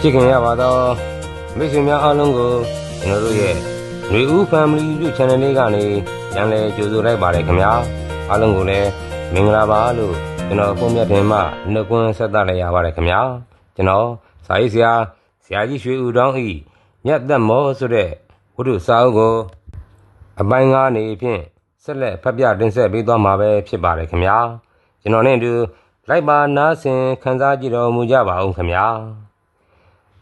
ချစ်ခင်ရပါသောမိတ်ဆွေများအားလုံးကိုကျွန်တော်တို့ရဲ့ຫນွေဦး Family YouTube Channel လေးကနေပြန်လည်ကြိုဆိုလိုက်ပါတယ်ခင်ဗျာအားလုံးကိုလည်းမင်္ဂလာပါလို့ကျွန်တော်ပုံမြတ်တင်မှနှုတ်ခွန်းဆက်သလိုက်ရပါတယ်ခင်ဗျာကျွန်တော်စာရေးဆရာဆရာကြီးရွှေဦးတောင်းဤမြတ်သက်မောဆိုတဲ့ဝိတုစာအုပ်ကိုအပိုင်း၅နေဖြင့်ဆက်လက်ဖတ်ပြတင်ဆက်ပေးသွားမှာပဲဖြစ်ပါတယ်ခင်ဗျာကျွန်တော်နဲ့အတူလိုက်ပါနားဆင်ခန်းစားကြည့်တော်မူကြပါအောင်ခင်ဗျာ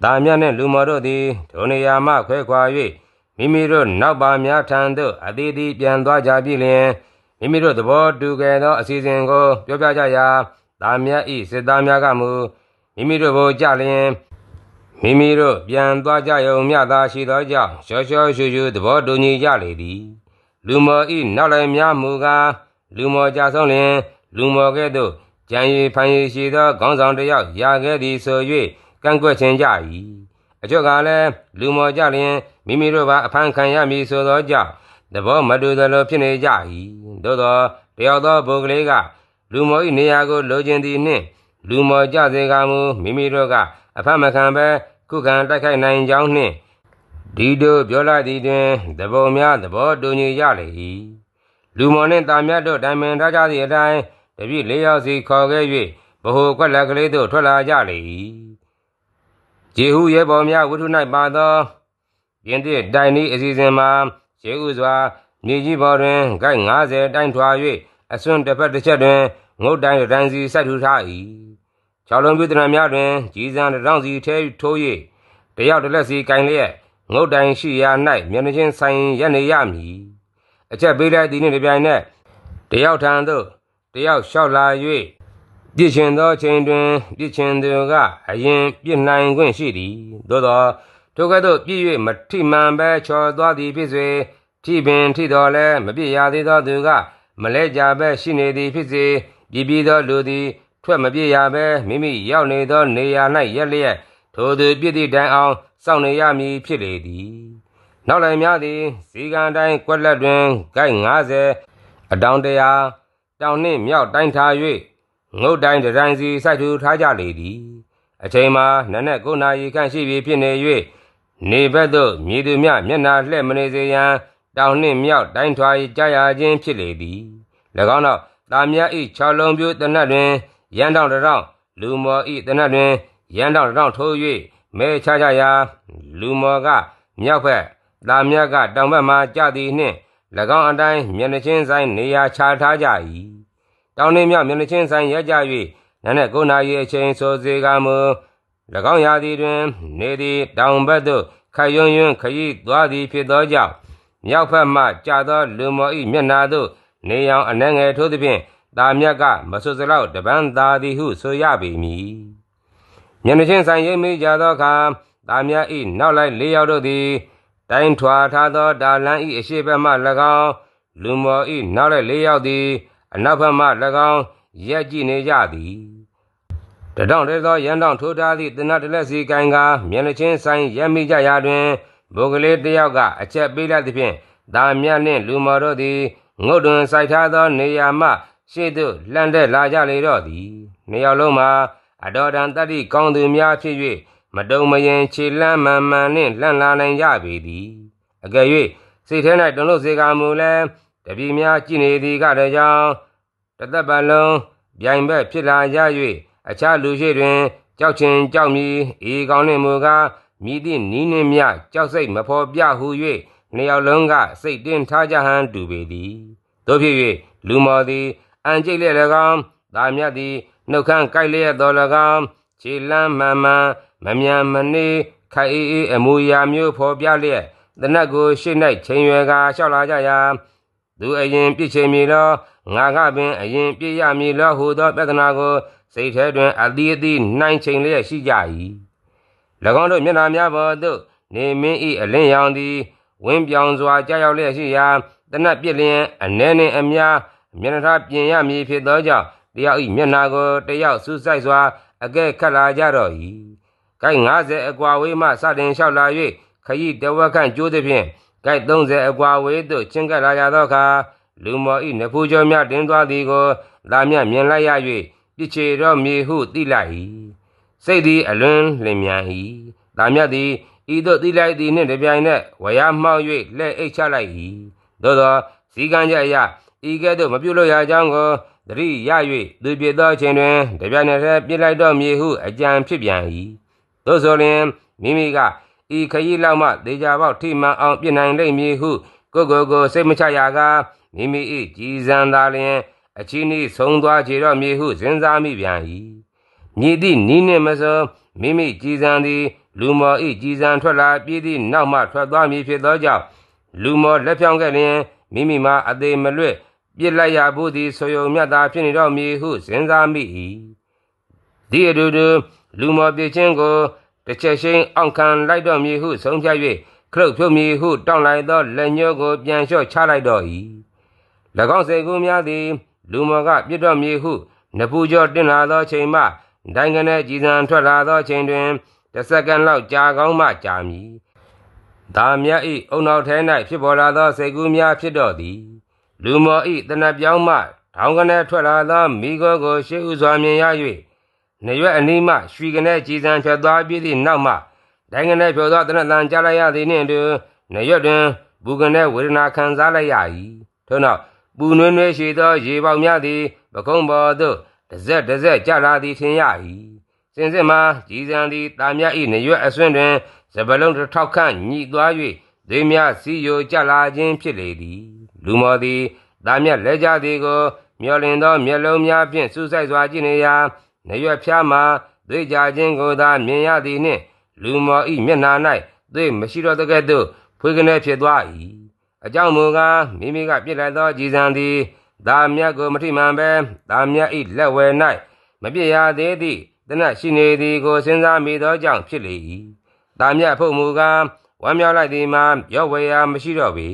တာမြတ်နှင့်လူမော်တို့သည်ထိုနေရာမှခွဲခွာ၍မိမိတို့နောက်ပါများထံသို့အသေးသေးပြန်သွားကြပြီလျင်မိမိတို့သဘောတူခဲ့သောအစီအစဉ်ကိုပြောပြကြရာတာမြတ်ဤစစ်သားများကမူမိမိတို့ကိုကြလျင်မိမိတို့ပြန်သွားကြရုံမျှသာရှိသောကြောင့်ရှောရှောရှုရှုသဘောတူညီကြလေသည်လူမော်ဤနောက်လည်းများမူကားလူမော်ကြဆုံးလျင် လူမော်ကဲ့သို့ကြံရည်ဖန်ရည်ရှိသောခေါင်းဆောင်တစ်ယောက်ရာခဲ့သည်ဆို၍ ကန့်ကွက်ခြင်းကြ၏အချို့ကလည်းလူမော်ကြလျင်မိမိတို့ပါအဖန်ခံရမည်ဆိုသောကြောင့်သဘောမတူသလိုဖြစ်နေကြ၏သို့သောတယောက်သောပုဂ္ဂလိကလူမော်၏နေရာကိုလိုချင်သည်နှင့်လူမော်ကြစေကမူမိမိတို့ကအဖတ်မခံဘဲခုခံတိုက်ခိုက်နိုင်ကြောင်းနှင့်ဒီတို့ပြောလိုက်သည်တွင်သဘောများသဘောတူညီကြလေ၏လူမော်နှင့်တာမြတ်တို့တိုင်ပင်ထားကြသည့်အတိုင်းတပြည့်လေးယောက်စီခေါ်ခဲ့၍ဘ ਹੁ ကွက်လက်ကလေးတို့ထွက်လာကြလေ၏ ဂျေဟုရဲဘော်များဝိထု၌ပါသောယင်းသည့်တိုင်ဤအစီအစဉ်မှာရှေးဥစွာမြေကြီးပေါ်တွင်ဂိုက်90တိုင်ထွာ၍အစွန်းတစ်ဖက်တစ်ချက်တွင်ငုတ်တိုင်တစ်တိုင်စီစိုက်ထူထား၏၆လုံးပြုတရံများတွင်ကြီးစံတစ်တောင်စီထဲထိုး၍တယောက်တစ်လက်စီကင်လျက်ငုတ်တိုင်ရှိရာ၌မျက်နှာချင်းဆိုင်ရက်နေရမည်အချက်ပေးလိုက်သည်နှင့်တပြိုင်နက်တယောက်ထံသို့တယောက်လျှောက်လာ၍ ပြစ်ချင်သောချိန်တွင်ပြစ်ချင်သူကအရင်ပြစ်နိုင်ခွင့်ရှိသည်သို့သောထိုကဲ့သို့ပြစ်၍မထိမှန်ပဲချော်သွားသည်ဖြစ်စေထိပင်ထိတော်လဲမပြစ်ရသေးသောသူကမလဲကြပဲရှိနေသည်ဖြစ်စေပြည်ပြီးသောလူသည်ထွက်မပြစ်ရပဲမိမိရောက်နေသောနေရာ၌ရက်လျက်ထိုသူပြစ်သည့်တိုင်အောင်စောင့်နေရမည်ဖြစ်လေသည်နောက်လည်းများသည်စီကံတိုင်းကွက်လက်တွင်ဂိုက်90အတောင်တရာတောင်နှင့်မြောက်တိုင်းထား၍ ငုတ်တိုင်းတစ်တိုင်းစီစိုက်ထူထားကြလေသည်အချိန်မှာနနက်9နာရီခန့်ရှိပြီဖြစ်နေ၍နေဘက်သို့မြေသူမြမျက်နာလှဲ့မနေစေရန်တောင်နှင့်မြောက်တိုင်းထွာ၏ကြာရခြင်းဖြစ်လေသည်၎င်းတော့တာမြတ်ဤ6လုံးပြိုးတနတ်တွင်ရန်တောင်တစ်တောင်လူမော်ဤတနတ်တွင်ရန်တောင်တစ်တောင်ထိုး၍မဲချကြရာလူမော်ကမြောက်ဘက်တာမြတ်ကတောင်ဘက်မှကြသည်နှင့်၎င်းအတိုင်းမျက်နှချင်းဆိုင်နေရာချထားကြ၏ တောင်နှင့်မြောက်မျက်နှချင်းဆိုင်ရက်ကြ၍နနက်9နာရီအချိန်ဆိုစေကမူ၎င်းရာသီတွင်နေသည်တောင်ဘက်သို့ခရွန်းရွန်းခရီးသွားသည်ဖြစ်သောကြောင့်မြောက်ဘက်မှကြာသောလူမော်၏မျက်နာသို့နေရောင်အနှဲငယ်ထိုးသည်ဖြင့်တာမြတ်ကမဆွစလောက်တပန်းသာသည်ဟုဆိုရပေမည်မျက်နှချင်းဆိုင်ရိပ်မိကြသောအခါတာမြတ်၏နောက်လိုက်လေးယောက်တို့သည်တိုင်းထွာထားသောဒါလန်၏အရှိဘက်မှ၎င်းလူမော်၏နောက်လိုက်လေးယောက်သည် အနောက်ဘက်မှ၎င်းရက်ကြည့်နေကြသည်တတောင်တည်းသောရန်တောင်ထိုးထားသည့်တနတ်တလက်စီကိုင်ကမျက်နှချင်းဆိုင်ရက်မိကြရာတွင်ဘုကလေးတစ်ယောက်ကအချက်ပေးလိုက်သည်ဖြင့်ဒါမြတ်နှင့်လူမော်တို့သည်ငုတ်တွင်စိုက်ထားသောနေရာမှရှေ့သို့လှမ်းတဲ့လာကြလေတော့သည်နှစ်ယောက်လုံးမှာအတော်တန်တတ္တိကောင်းသူများဖြစ်၍မတုံမရင်ခြေလန်းမှန်မှန်နှင့်လှမ်းလာနိုင်ကြပေသည်အကယ်၍စိတ်ထဲ၌တုန်လို့စေကမူလဲတပီများကြည်နေသည်ကတည်းကြောင့် တသက်ပတ်လုံးပြိုင်ဘက်ဖြစ်လာကြ၍အခြားလူရှိတွင်ကြောက်ချင်ကြောက်မည်အေကောင်းနှင့်မူကားမြည်သည့်နီးနှင့်မြကြောက်စိတ်မဖော်ပြဟု၍နှစ်ယောက်လုံးကစိတ်တင်းထားကြဟန်တူပေသည်တို့ဖြစ်၍လူမော်သည်အန်ကျိတ်လျက်၎င်းဒါမြတ်သည်နှုတ်ခမ်းကိုက်လျက်တော်၎င်းခြေလန်းမှန်မှန်မမြန်မနေခိုင်အေးအေးအမူအရာမျိုးဖော်ပြလျက်တနတ်ကိုရှေ့၌ချိန်ရွယ်ကာလျှောက်လာကြရာသူအရင်ပြစ်ချင်မည်လော ငါကပင်အရင်ပြစ်ရမည်လောဟုသောပြဿနာကိုစိတ်ထဲတွင်အသီးအသီးနှိုင်းချိန်လျက်ရှိကြ၏၎င်းတို့မျက်နှာများပေါ်သို့နေမင်းဤအလင်းရောင်သည်ဝင်းပြောင်စွာကြာရောက်လျက်ရှိရာတနတ်ပြစ်လျင်အနှဲနှင့်အများမျက်နှာထားပြင်ရမည်ဖြစ်သောကြောင့်တယောက်ဤမျက်နှာကိုတယောက်ဆူဆိုင်စွာအကဲခတ်လာကြတော့၏ကိုက်90အကွာဝေးမှစတင်လျှောက်လာ၍ခရီးတဝက်ခန့်ကျိုးသည်ဖြင့်ကိုက်30အကွာဝေးသို့ချင်းကပ်လာကြသောအခါ လူမော်ဤနဖူးကျော်များတင်းသွားသည်ကိုလာမြမြင်လိုက်ရ၍ပြစ်ချေတော့မြေဟုသိလိုက်၏စိတ်သည်အလွန်လင်မြန်၏။တာမြတ်သည်ဤသို့တိလိုက်သည်နှင့်တပြိုင်နက်ဝရမှောက်၍လက်အိတ်ချလိုက်၏။သို့သောစည်းကမ်းချက်အရဤကဲ့သို့မပြုလို့ရကြောင်းကိုသတိရ၍သူပြစ်သောအချိန်တွင်တပြိုင်နက်တည်းပြစ်လိုက်တော့မည်ဟုအကြံဖြစ်ပြန်၏။သို့ဆိုလျှင်မိမိကဤခရီးလောက်မှဒေကြပေါက်ထိမှန်အောင်ပြစ်နိုင်လိမ့်မည်ဟုကိုယ်ကိုယ်ကိုစိတ်မချရက မိမိ၏ကြည်စံသာလျင်အချီးနှီးဆုံးသွားကြတော့မည်ဟုစဉ်းစားမိပြန်၏မြည်သည့်နီးနှင့်မစောမိမိကြည်စံသည် လူမော်၏ကြည်စံထွက်လာပြည်သည့်နောက်မှထွက်သွားမည်ဖြစ်သောကြောင့်လူမော်လက်ဖြောင်းခဲ့လျင်မိမိမှာအသေးမလွတ်ပြစ်လိုက်ရဖို့သည်ဆိုယုံမြတ်သာဖြစ်နေတော့မည်ဟုစဉ်းစားမိ၏ဒီအတူတူလူမော်ပြစ်ချင်းကိုတစ်ချက်ချင်းအောင့်ခံလိုက်တော့မည်ဟုဆုံးဖြတ်၍ခလုတ်ဖြုတ်မည်ဟုတောင်းလိုက်သောလက်ညှိုးကိုပြန်လျှော့ချလိုက်တော့၏၎ င်းစေကူများသည်လူမော်ကပြစ်တော့မည်ဟုနဖူးကျော်တင်လာသောချိန်မှဒိုင်ကနေကြည်စံထွက်လာသောချိန်တွင်တစ်စက္ကန့်လောက်ကြာကောင်းမှကြာမည်ဒါမြတ်ဤအုံနောက်ထဲ၌ဖြစ်ပေါ်လာသောစေကူများဖြစ်တော့သည်လူမော်ဤတနတ်ပြောင်းမှထောင်ကနေထွက်လာသောမိကောကိုရှေ့ဥစွာမြင်ရ၍နေရွက်အနီးမှရွှီကနေကြည်စံထွက်သွားပြီးသည့်နောက်မှဒိုင်ကနေဖြောသောတနတ်တန်ကြားလိုက်ရသည်နှင့်အတူနေရွက်တွင်ဘူကနေဝေဒနာခံစားလိုက်ရ၏ထို့နောက် ပူနွေးနွေးရှိသောရေပေါက်များသည်ပကုံးပေါ်သို့တစ်စက်တစ်စက်ကျလာသည်ထင်ရ၏စင်စစ်မှာကြည်စံသည်တာမြတ်၏နေရွက်အဆွင့်တွင်စပလုံးတစ်ထောက်ခန့်ညှိသွား၍ဒေးများစီယိုကျလာခြင်းဖြစ်လေသည်လူမော်သည်တာမြတ်လက်ကြသည်ကိုမျောလင်သောမျက်လုံးများဖြင့်စူးစိုက်စွာကြည့်နေရာနေရွက်ဖျားမှသွေးကြခြင်းကိုသာမြင်ရသည်နှင့်လူမော်၏မျက်နှာ၌သွေးမရှိတော့တဲ့ကဲ့သို့ဖွေးကနေဖြစ်သွား၏ အကြောင်းမူကားမိမိကပြစ်လိုက်သောကြည်စံသည်ဒါမြတ်ကိုမထိမှန်ပဲဒါမြတ်၏လက်ဝဲ၌မပြစ်ရသေးသည့်တနတ်ရှိနေသည်ကိုစဉ်းစားမိသောကြောင့်ဖြစ်လေ၏ဒါမြတ်ဖို့မူကားဝမ်းမြောက်လိုက်သည်မှာရော့ဝဲရာမရှိတော့ပေ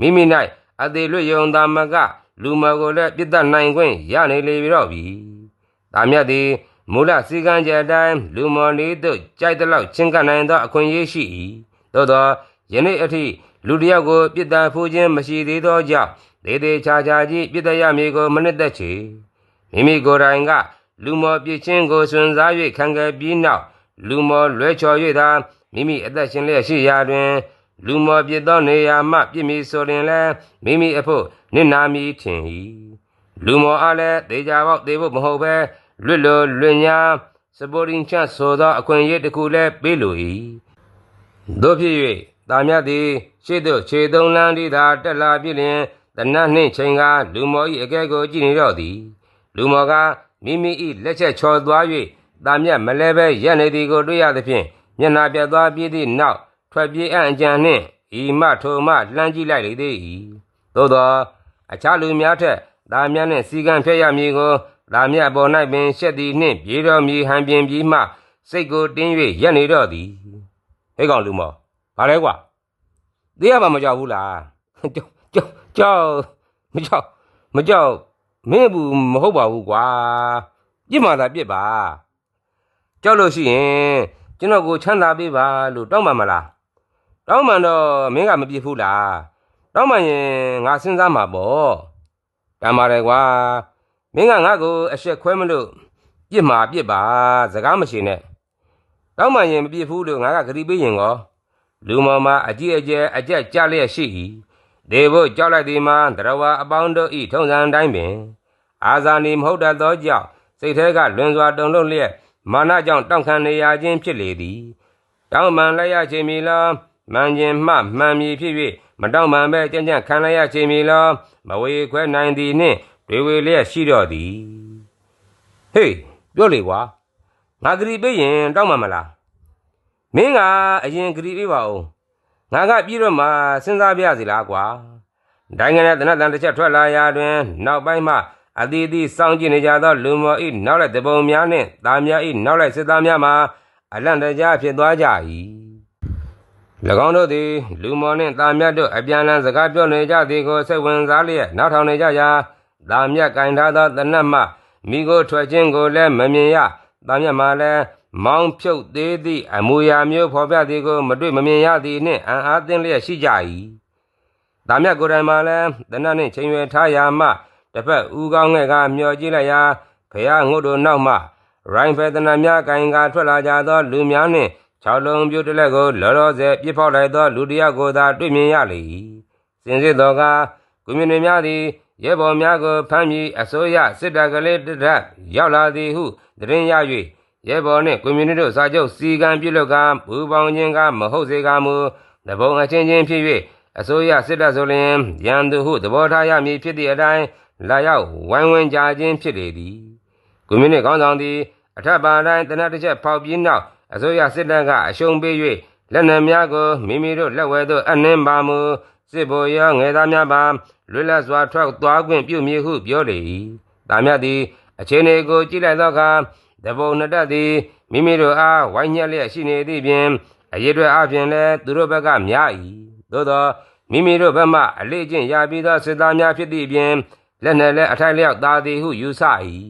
မိမိ၌အသေးလွတ်ယုံသာမကလူမကိုလည်းပြစ်တတ်နိုင်ခွင့်ရနေလေပြီတော့ပြီဒါမြတ်သည်မူလစည်းကမ်းချက်အတိုင်းလူမော်လေးတို့ကြိုက်တဲ့လောက်ချင်းကပ်နိုင်သောအခွင့်အရေးရှိ၏သို့သောယနေ့အထိ လူတစ်ယောက်ကိုပြစ်ဒဏ်ဖူးခြင်းမရှိသေးသောကြောင့်ဒေသေးချာချာကြီးပြစ်ဒဏ်ရမည်ကိုမနစ်သက်ချေမိမိကိုယ်တိုင်က လူမော်ပြစ်ချင်းကိုစွန့်စား၍ခံခဲ့ပြီးနောက်လူမော်လွဲချော်၍သာမိမိအသက်ရှင်လျက်ရှိရာတွင် လူမော်ပြစ်သောနေရာမှပြစ်မည်ဆိုရင်လည်းမိမိအဖို့နစ်နာမည်ထင်၏လူမော်အားလည်းတေချာပေါက်သေးဖို့မဟုတ်ပဲလွတ်လို့လွတ်ညာစပိုရင်ချဆိုသောအခွင့်အရေးတစ်ခုလည်းပေးလို၏တို့ဖြစ်၍ တာမြတ်သည်ရှေ့သို့ခြေသုံးလမ်းဒီသာတက်လာပြီလျင်တနတ်နှင့်ချိန်ကလူမော်၏အကဲကိုကြည့်နေတော့သည် လူမော်ကမိမိ၏လက်ချက်ချော်သွား၍တာမြတ်မလဲပဲရက်နေသည်ကိုတွေ့ရသဖြင့်မျက်နာပြတ်သွားပြီးသည့်နောက်ထွက်ပြေးအံ့အကြံနှင့်ဤမထိုမလှမ်းကြည့်လိုက်လေသည်သို့သောအခြားလူများထက်တာမြတ်နှင့်စီကံဖျက်ရမည်ကိုလာမြတ်ပေါ်၌ပင်ရှက်သည်နှင့်ပြေတော်မူဟန်ပြင်ပြီးမှစိတ်ကိုတင်း၍ရက်နေတော့သည်ဟဲ့ကောင်လူမော် ဘာလဲကွာသိရမှာမကြောက်ဘူးလားကြောက်ကြောက်ကြောက်မကြောက်မကြောက်မင်းဘူးမဟုတ်ပါဘူးကွာပြစ်မှသာပြစ်ပါကြောက်လို့ရှိရင်ကျွန်တော်ကိုချမ်းသာပေးပါလို့တောင်းမှမလားတောင်းမှတော့မင်းကမပြစ်ဘူးလားတောင်းမှရင်ငါစဉ်းစားမှာပေါ့တမ်းပါတယ်ကွာမင်းကငါ့ကိုအဆက်ခွဲမလို့ပြစ်မှာပြစ်ပါစကားမရှိနဲ့တောင်းမှရင်မပြစ်ဘူးလို့ငါကဂရီပေးရင်ကော လူမော်မှာအကြည့်အကျဲအကြက်ကြလျက်ရှိ၏ဒေဖို့ကြောက်လိုက်သည်မှာတရဝါအပေါင်းတို့ဤထုံစံတိုင်းပင် အာဇာနည်မဟုတ်တတ်သောကြောင့်စိတ်ထဲကလွန်စွာတုန်လှုပ်လျက်မာနကြောင့်တောင့်ခံနေရခြင်းဖြစ်လေသည်တောင်းပန်လိုက်ရခြင်းမီလားမှန်ခြင်းမှမှန်မည်ဖြစ်၍မတောင်းပန်ပဲကြံ့ကြံ့ခံလိုက်ရခြင်းမီလားမဝေခွဲနိုင်သည်နှင့်တွေဝေလျက်ရှိတော့သည်ဟေးပြောလေကွာငါဂရီပေးရင်တောင်းမှမလား မင်းကအရင်ဂရီပေးပါဦးငါကပြီးတော့မှစဉ်းစားပြရစီလားကွာဒိုင်းငနဲ့တနတ်တန်တစ်ချက်ထွက်လာရာတွင်နောက်ပိုင်းမှအသီးသီးစောင့်ကြည့်နေကြသောလူမော်ဤနောက်လိုက်တပုံများနှင့်သားများဤနောက်လိုက်စစ်သားများမှာအလန့်တကြားဖြစ်သွားကြ၏၎င်းတို့သည်လူမော်နှင့်သားမြတ်တို့အပြန်အလှန်စကားပြောနေကြသည်ကိုစိတ်ဝင်စားလျက်နောက်ထောင်နေကြရာသားမြတ်ကင်ထားသောတနတ်မှမိကိုထွက်ခြင်းကိုလည်းမမြင်ရသားမြတ်မှလည်း မောင်းဖြုတ်သေးသည့်အမူအရာမျိုးဖော်ပြသည်ကိုမတွေ့မမြင်ရသည်နှင့်အံ့အားသင့်လျက်ရှိကြ၏သားမြတ်ကိုယ်တိုင်မှလည်းတနတ်နှင့်ချိန်ရွယ်ထားရာမှတစ်ဖက်ဦးကောင်းငှဲ့ကမျောကြည့်လိုက်ရာဖះငုတ်တို့နောက်မှရိုင်းဖယ်တနများကင်ကထွက်လာကြသောလူများနှင့်၆လုံးပြုတ်တစ်လက်ကိုလောလောဆယ်ပြစ်ဖောက်လိုက်သောလူတစ်ယောက်ကိုသာတွေ့မြင်ရလေ၏စင်စစ်တော်ကကွန်မြူနတီများသည်ရဲဘော်များကိုဖမ်းပြီးအစိုးရစစ်တပ်ကလေးတစ်ထပ်ရောက်လာသည်ဟုသတင်းရ၍ ရဲဘော်နှင့်ကွန်မြူနတီတို့စာချုပ်စီကံပြုလုပ်ကဘူပေါင်းခြင်းကမဟုတ်စေကမူတဘုံအချင်းချင်းဖြစ်၍အစိုးရစစ်တပ်ဆိုလျင်ရန်သူဟုသဘောထားရမည်ဖြစ်သည့်အတိုင်းလာရောက်ဝိုင်းဝန်းကြခြင်းဖြစ်လေသည်ကွန်မြူနတီခေါင်းဆောင်သည်အထက်ပါတိုင်းတနက်တစ်ချက်ဖောက်ပြီးနောက်အစိုးရစစ်တပ်ကအရှုံးပေး၍လက်နက်များကိုမိမိတို့လက်ဝဲသို့အနှင်းပါမူစစ်ဗိုလ်ရောငယ်သားများပါလွတ်လပ်စွာထွက်သွားခွင့်ပြုမည်ဟုပြောလေ၏။တာမြတ်သည်အချိန်ကိုကြည့်လိုက်သောအခါ တဘုံနှစ်တက်သည်မိမိတို့အားဝိုင်းညက်လျက်ရှိနေသည့်ပြင်အရေးတွေအပြင်လည်းသူတို့ဘက်ကများ၏သို့သောမိမိတို့ဘက်မှအလေးကျင့်ရပြီးသောစစ်သားများဖြစ်သည့်ပြင်လက်နက်လည်းအထိုက်လျောက်သာသည်ဟုယူဆ၏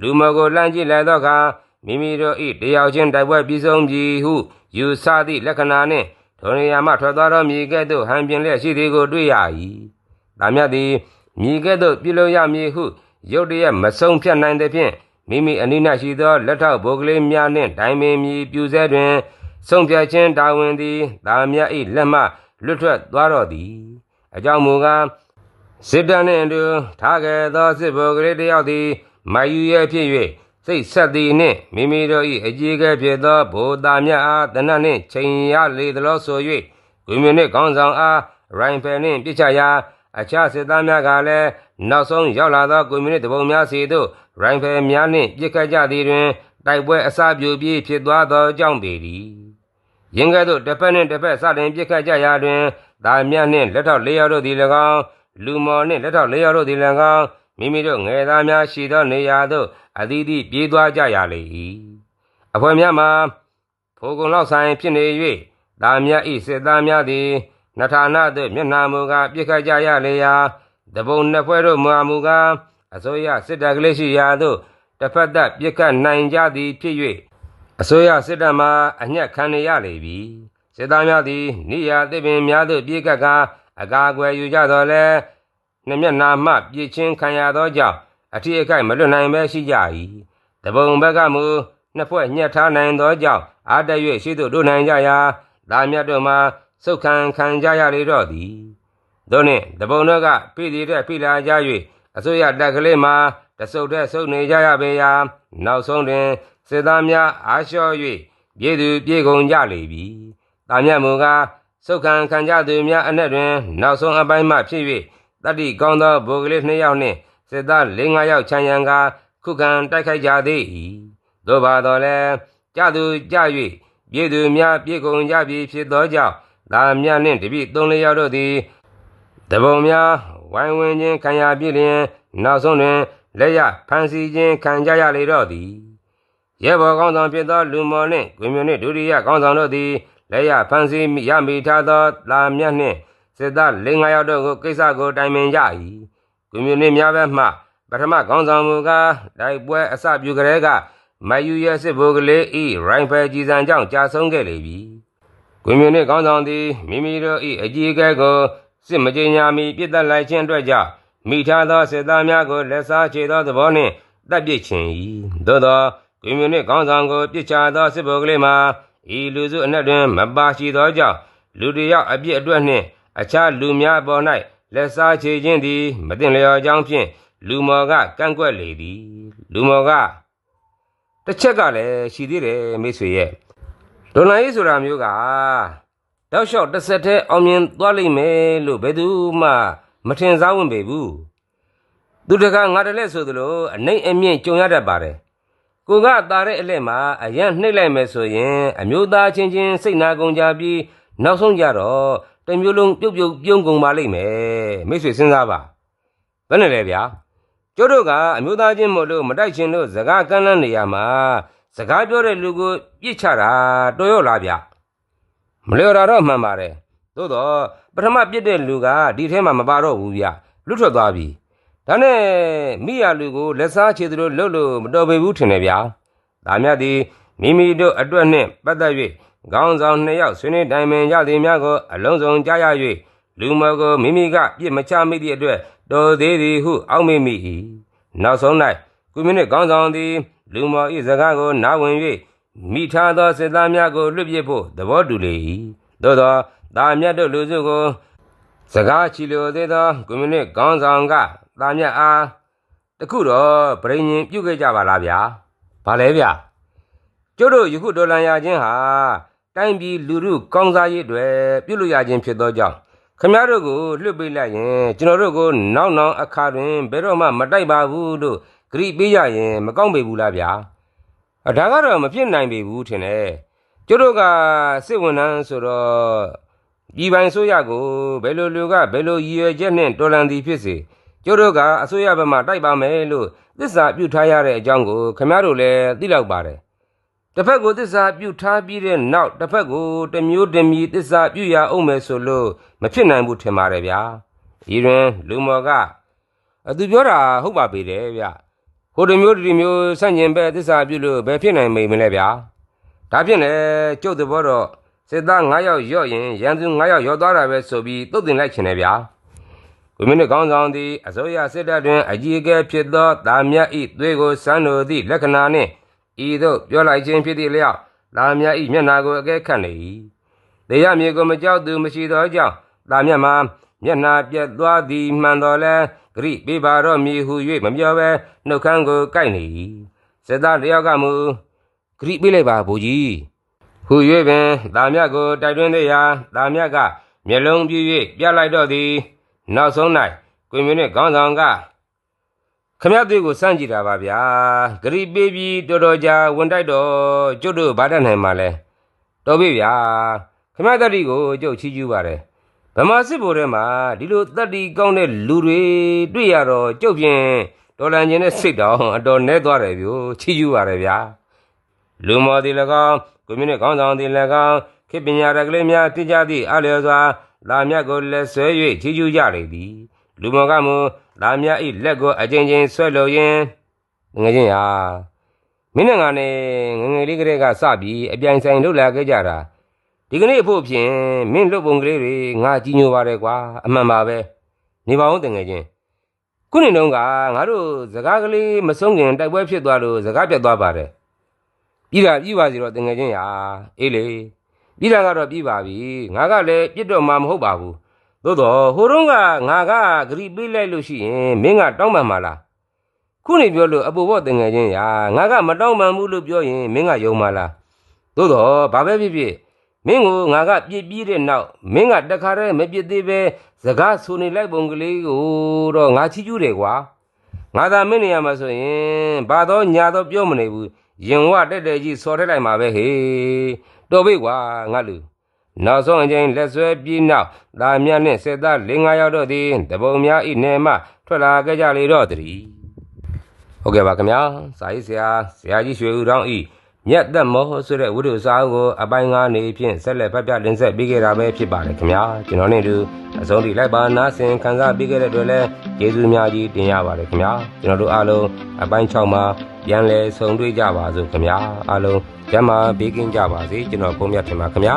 လူမကိုလှမ်းကြည့်လိုက်သောအခါမိမိတို့၏တယောက်ချင်းတိုက်ပွဲပြီးဆုံးပြီဟုယူဆသည့်လက္ခဏာနှင့်ထိုနေရာမှထွက်သွားသောမြေကဲ့သို့ဟန်ပြင်လျက်ရှိသည်ကိုတွေ့ရ၏။ဒါမြတ်သည်မြေကဲ့သို့ပြုလုပ်ရမည်ဟုရုတ်တရက်မဆုံးဖြတ်နိုင်သဖြင့် မိမိအနိနာရှိသောလက်ထောက်ဗိုလ်ကလေးများနှင့်ဒိုင်ပင်မြည်ပြူစဲတွင်ဆုံးဖြတ်ခြင်းတာဝန်သည်ဒါမြတ်၏လက်မှလွတ်ထွက်သွားတော့သည်အကြောင်းမူကားစစ်တပ်နှင့်အတူထားခဲ့သောစစ်ဗိုလ်ကလေးတစ်ယောက်သည်မိုင်ယူရဲဖြစ်၍စိတ်ဆက်သည်နှင့်မိမိတို့၏အကြီးအကဲဖြစ်သောဗိုလ်သားများအားတနတ်နှင့်ချိန်ရလေသလိုဆို၍ဂွေမြင့်နှင့်ခေါင်းဆောင်အားရိုင်ဖယ်နှင့်ပြစ်ချရာအခြားစစ်သားများကလည်း နောက်ဆုံးရောက်လာသောကွန်မြူနတီတပုံများစီသို့ရိုင်ဖယ်များနှင့်ပြစ်ခတ်ကြသည်တွင်တိုက်ပွဲအစပြုပြီးဖြစ်သွားသောကြောင့်ပေသည်ရင်းကဲ့သို့တစ်ဖက်နှင့်တစ်ဖက်စတင်ပြစ်ခတ်ကြရာတွင်ဒါမြတ်နှင့်လက်ထောက်၄ယောက်တို့သည်၎င်းလူမော်နှင့်လက်ထောက်၄ယောက်တို့သည်၎င်းမိမိတို့ငယ်သားများရှိသောနေရာသို့အသီးသီးပြေးသွားကြရလေ၏အဖွဲများမှာဖိုကုံလောက်ဆိုင်ဖြစ်နေ၍ဒါမြတ်ဤစစ်သားများသည်နထာနာသို့မျက်နှာမူကားပြစ်ခတ်ကြရလေရာ တပုံနှစ်ဖွဲ့တို့မှာမူကားအစိုးရစစ်တပ်ကလေးရှိရာသို့တစ်ဖက်သက်ပြစ်ခတ်နိုင်ကြသည်ဖြစ်၍အစိုးရစစ်တပ်မှအညက်ခံနေရလေပြီစစ်သားများသည်နေရာသစ်ပင်များသို့ပြေးကပ်ကာအကာအကွယ်ယူကြတော်လဲနှစ်မျက်နှာမှပြစ်ချင်းခံရသောကြောင့်အထီးအခိုက်မလွတ်နိုင်ပဲရှိကြ၏တပုံဘက်ကမူနှစ်ဖွဲ့ညှက်ထားနိုင်သောကြောင့်အားတရွေ့ရှိသို့တို့နိုင်ကြရာဒါမြတ်တို့မှာစုတ်ခံခံကြရလေတော့သည် တို့နှင့်တပုံတို့ကဖိစီတဲ့ဖိလာကြ၍အစိုးရတက်ကလေးမှာတဆုပ်တဲ့ဆုပ်နေကြရပေရာနောက်ဆုံးတွင်စစ်သားများအားလျှော့၍ပြည်သူပြေကုန်ကြလေပြီ။တာမြတ်မူကားစုတ်ခံခံကြသူများအနက်တွင် နောက်ဆုံးအပိုင်းမှဖြစ်၍တတိကောင်းသောဗိုလ်ကလေးနှစ်ယောက်နှင့်စစ်သား၄၅ယောက်ချမ်းရန်ကခုခံတိုက်ခိုက်ကြသေး၏။သို့ပါတော့လည်းကြသူကြ၍ပြည်သူများပြေကုန်ကြပြီဖြစ်သောကြောင့်ဒါမြတ်နှင့်တပိ၃၄ယောက်တို့သည် တပုံများဝိုင်းဝန်းခြင်းခံရပြည့်လျင်နောက်ဆုံးတွင်လက်ရဖန်စီခြင်းခံကြရလေတော့သည်ရဲဘော်ကောင်းဆောင်ဖြစ်သောလူမော်နှင့်ဂွေမျိုးနှင့်ဒုတိယကောင်းဆောင်တို့သည်လက်ရဖန်စီရမိထားသောလာမြတ်နှင့်စစ်သား၄၅ယောက်တို့ကိုကိစ္စကိုတိုင်ပင်ကြ၏ဂွေမျိုးနှင့်များဘက်မှပထမကောင်းဆောင်မူကားတိုက်ပွဲအစပြုကြတဲ့ကမယူရစစ်ဘိုးကလေးဤရိုင်ဖယ်ကြီးစံကြောင့်ကြာဆုံးခဲ့လေပြီဂွေမျိုးနှင့်ကောင်းဆောင်သည်မိမိတို့၏အကြီးအကဲကို စစ်မကြေညာမီပြစ်တက်လိုက်ခြင်းအတွက်ကြောင့်မိထားသောစစ်သားများကိုလက်စားချေသောသဘောနှင့်တပ်ပစ်ခြင်း၏သို့သောဂွေမျိုးနှင့်ကောင်းဆောင်ကိုပြစ်ချသောစစ်ဘိုးကလေးမှာဤလူစုအနက်တွင်မပါရှိသောကြောင့်လူတယောက်အပြစ်အတွက်နှင့်အခြားလူများပေါ်၌လက်စားချေခြင်းသည်မတင်လျော်ကြောင်းဖြင့်လူမော်ကကန့်ကွက်လေသည်လူမော်ကတစ်ချက်ကလည်းရှိသေးတယ်မိတ်ဆွေရဲ့ဒေါ်လာရေးဆိုတာမျိုးက တောက်လျှောက်တစ်ဆက်တည်းအောင်မြင်သွားလိမ့်မယ်လို့ဘယ်သူမှမထင်စားဝင်ပေဘူးသူတကငါတလဲဆိုသလိုအနိုင်အမြင့်ကြုံရတတ်ပါတယ်ကိုကတာတဲ့အလက်မှာအရန်နှိမ့်လိုက်မယ်ဆိုရင်အမျိုးသားချင်းချင်းစိတ်နာကုန်ကြပြီးနောက်ဆုံးကြတော့တမျိုးလုံးပြုတ်ပြုတ်ပြုံးကုန်ပါလိမ့်မယ်မိတ်ဆွေစဉ်းစားပါဘယ်နဲ့လဲဗျာကျတို့ကအမျိုးသားချင်းမို့လို့မတိုက်ချင်လို့စကားကမ်းလှမ်းနေရမှာစကားပြောတဲ့လူကိုပြစ်ချတာတော်ရောလားဗျ မလျော်တာတော့မှန်ပါတယ်သို့တော့ပထမပြစ်တဲ့လူကဒီထဲမှာမပါတော့ဘူးဗျလွတ်ထွက်သွားပြီဒါနဲ့မိရလူကိုလက်စားချေသူတို့လှုပ်လို့မတော်ပေဘူးထင်တယ်ဗျာဒါမြတ်သည်မိမိတို့အတွက်နှင့်ပတ်သက်၍ခေါင်းဆောင်နှစ်ယောက်ဆွေးနွေးတိုင်ပင်ကြသည်များကိုအလုံးစုံကြားရ၍လူမကိုမိမိကပြစ်မချမိသည့်အတွက်တော်သေးသည်ဟုအောက်မေ့မိ၏နောက်ဆုံး၌ကွန်မြူနစ်ခေါင်းဆောင်သည်လူမော်၏စကားကိုနားဝင်၍ မိထားသောစစ်သားများကိုလွတ်ပစ်ဖို့သဘောတူလေ၏သို့သောတာမြတ်တို့လူစုကိုစကားချီလိုသေးသောကွန်မြူနစ်ခေါင်းဆောင်ကတာမြတ်အားတခုတော့ပြည်ရင်ပြုတ်ခဲ့ကြပါလားဗျာဘာလဲဗျာကျတို့ယခုဒေါ်လာရခြင်းဟာတိုင်းပြည်လူမှုကောင်းစားရေးအတွက်ပြုတ်လို့ရခြင်းဖြစ်သောကြောင့်ခမရတို့ကိုလွတ်ပေးလိုက်ရင်ကျွန်တော်တို့ကိုနောက်နောက်အခါတွင်ဘယ်တော့မှမတိုက်ပါဘူးလို့ဂရိပေးရရင်မကောင်းပေဘူးလားဗျာ အဒါကတော့မဖြစ်နိုင်ပေဘူးထင်တယ်ကျတို့ကစစ်ဝန်ထမ်းဆိုတော့ပြည်ပိုင်ဆိုရကိုဘယ်လိုလူကဘယ်လိုရည်ရွယ်ချက်နဲ့တော်လန်သည်ဖြစ်စေကျတို့ကအစိုးရဘက်မှတိုက်ပါမယ်လို့သစ္စာပြုထားရတဲ့အကြောင်းကိုခင်ဗျားတို့လည်းသိလောက်ပါတယ်တစ်ဖက်ကိုသစ္စာပြုထားပြီးတဲ့နောက်တစ်ဖက်ကိုတစ်မျိုးတစ်မီသစ္စာပြုရအောင်မယ်ဆိုလို့မဖြစ်နိုင်ဘူးထင်ပါတယ်ဗျာဤတွင်လူမော်ကအသူပြောတာဟုတ်ပါပေတယ်ဗျ ဟိုတမျိုးဒီမျိုးဆန့်ကျင်ဘက်သစ္စာပြုလို့ဘယ်ဖြစ်နိုင်မိမလဲဗျာဒါဖြင့်လေကျုပ်သဘောတော့စစ်သား9ယောက်ရော့ရင်ရန်သူ9ယောက်ရော့သွားတာပဲဆိုပြီးတုတ်တင်လိုက်ချင်တယ်ဗျာဝိမင်းကောင်းဆောင်သည်အစိုးရစစ်တပ်တွင်အကြီးအကဲဖြစ်သောတာမြတ်ဤသွေးကိုစမ်းလိုသည့်လက္ခဏာနှင့်ဤသို့ပြောလိုက်ခြင်းဖြစ်သည့်လျောက်တာမြတ်ဤမျက်နာကိုအကဲခတ်နေ၏တေရမြေကိုမကြောက်သူမရှိသောကြောင့်တာမြတ်မှာ မျက်နာပြက်သွားသည်မှန်တော်လဲဂရိပေးပါတော့မည်ဟု၍မပြောဘဲနှုတ်ခမ်းကိုကိုက်နေ၏စစ်သားတယောက်ကမူဂရိပေးလိုက်ပါဘူကြီးဟူ၍ပင်တာမြတ်ကိုတိုက်တွန်းသေးရာတာမြတ်ကမျက်လုံးပြည့်၍ပြလိုက်တော့သည်နောက်ဆုံး၌ကွင်မြင့်ခေါင်းဆောင်ကခမရသွေးကိုစမ်းကြည့်တာပါဗျာဂရိပေးပြီးတော်တော်ကြာဝင်တိုက်တော့ကျွတ်တို့ဗာတတ်နိုင်မှာလဲတော်ပြီဗျာခမရတတိကိုကျုပ်ချီးကျူးပါတယ် ဗမာစစ်ဗိုလ်ထဲမှာဒီလိုတတ်တီကောင်းတဲ့လူတွေတွေ့ရတော့ကြုတ်ဖြင့်ဒေါ်လန်ကျင်တဲ့စိတ်တောင်အတော်နဲသွားတယ်ဗျို့ချီးကျူးပါတယ်ဗျာလူမော်ဒီ၎င်းကွန်မြူနစ်ခေါင်းဆောင်ဒီ၎င်းခေတ်ပညာရကလေးများတည်ကြသည့်အလျော်စွာလာမြတ်ကိုလက်ဆွဲ၍ချီးကျူးကြလေသည်လူမော်ကမူလာမြတ်၏လက်ကိုအချင်းချင်းဆွဲလို့ရင်ငွေချင်းဟာမင်းနဲ့ငါနဲ့ငယ်ငယ်လေးကလေးကစပြီးအပြိုင်ဆိုင်လှုပ်လာခဲ့ကြတာ ဒီကနေ့အဖို့ဖြင့်မင်းလွတ်ပုံကလေးတွေငါကြီးညိုပါတယ်ကွာအမှန်ပါပဲနေပါဦးတငယ်ချင်းခုနေတော့ကငါတို့စကားကလေးမဆုံးခင်တိုက်ပွဲဖြစ်သွားလို့စကားပြတ်သွားပါတယ်ပြည်တာပြည်ပါစီတော့တငယ်ချင်းရာအေးလေပြည်တာကတော့ပြည်ပါပြီငါကလည်းပြစ်တော့မှမဟုတ်ပါဘူးသို့တော့ဟိုတုန်းကငါကဂရိပေးလိုက်လို့ရှိရင်မင်းကတောင်းပန်မှာလားခုနေပြောလို့အပူဘော့တငယ်ချင်းရာငါကမတောင်းပန်ဘူးလို့ပြောရင်မင်းကယုံမှာလားသို့တော့ဘာပဲဖြစ်ဖြစ် မင်းကိုငါကပြစ်ပြီးတဲ့နောက်မင်းကတခါတည်းမပြစ်သေးပဲစကားဆိုနေလိုက်ပုံကလေးကိုတော့ငါချီးကျူးတယ်ကွာငါသာမင်းနေရမှာဆိုရင်ဘာတော့ညာတော့ပြောမနေဘူးရင်ဝတက်တက်ကြီးစော်ထက်လိုက်မှာပဲဟေးတော်ပြီကွာငါလူနောက်ဆုံးအချိန်လက်ဆွဲပြီးနောက်ဒါမြတ်နှင့်စစ်သား၄၅ယောက်တို့သည်တပုံများဤနယ်မှထွက်လာကြကြလေတော့တည်းဟုတ်ကဲ့ပါခင်ဗျာစာရေးဆရာဆရာကြီးရွှေဦးတောင်းဤ မြတ်သက်မောဆိုတဲ့ဝိတုစာအုပ်ကိုအပိုင်းငါးနေဖြင့်ဆက်လက်ဖတ်ပြတင်ဆက်ပေးခဲ့တာပဲဖြစ်ပါတယ်ခင်ဗျာကျွန်တော်နဲ့အတူအဆုံးထိလိုက်ပါနားဆင်ခံစားပေးခဲ့တဲ့အတွက်လည်းကျေးဇူးများကြီးတင်ရပါတယ်ခင်ဗျာကျွန်တော်တို့အားလုံးအပိုင်း6မှာပြန်လည်ဆုံတွေ့ကြပါစို့ခင်ဗျာအားလုံးကျမ်းမာပေးကင်းကြပါစေကျွန်တော်ပုံမြတ်ထင်ပါခင်ဗျာ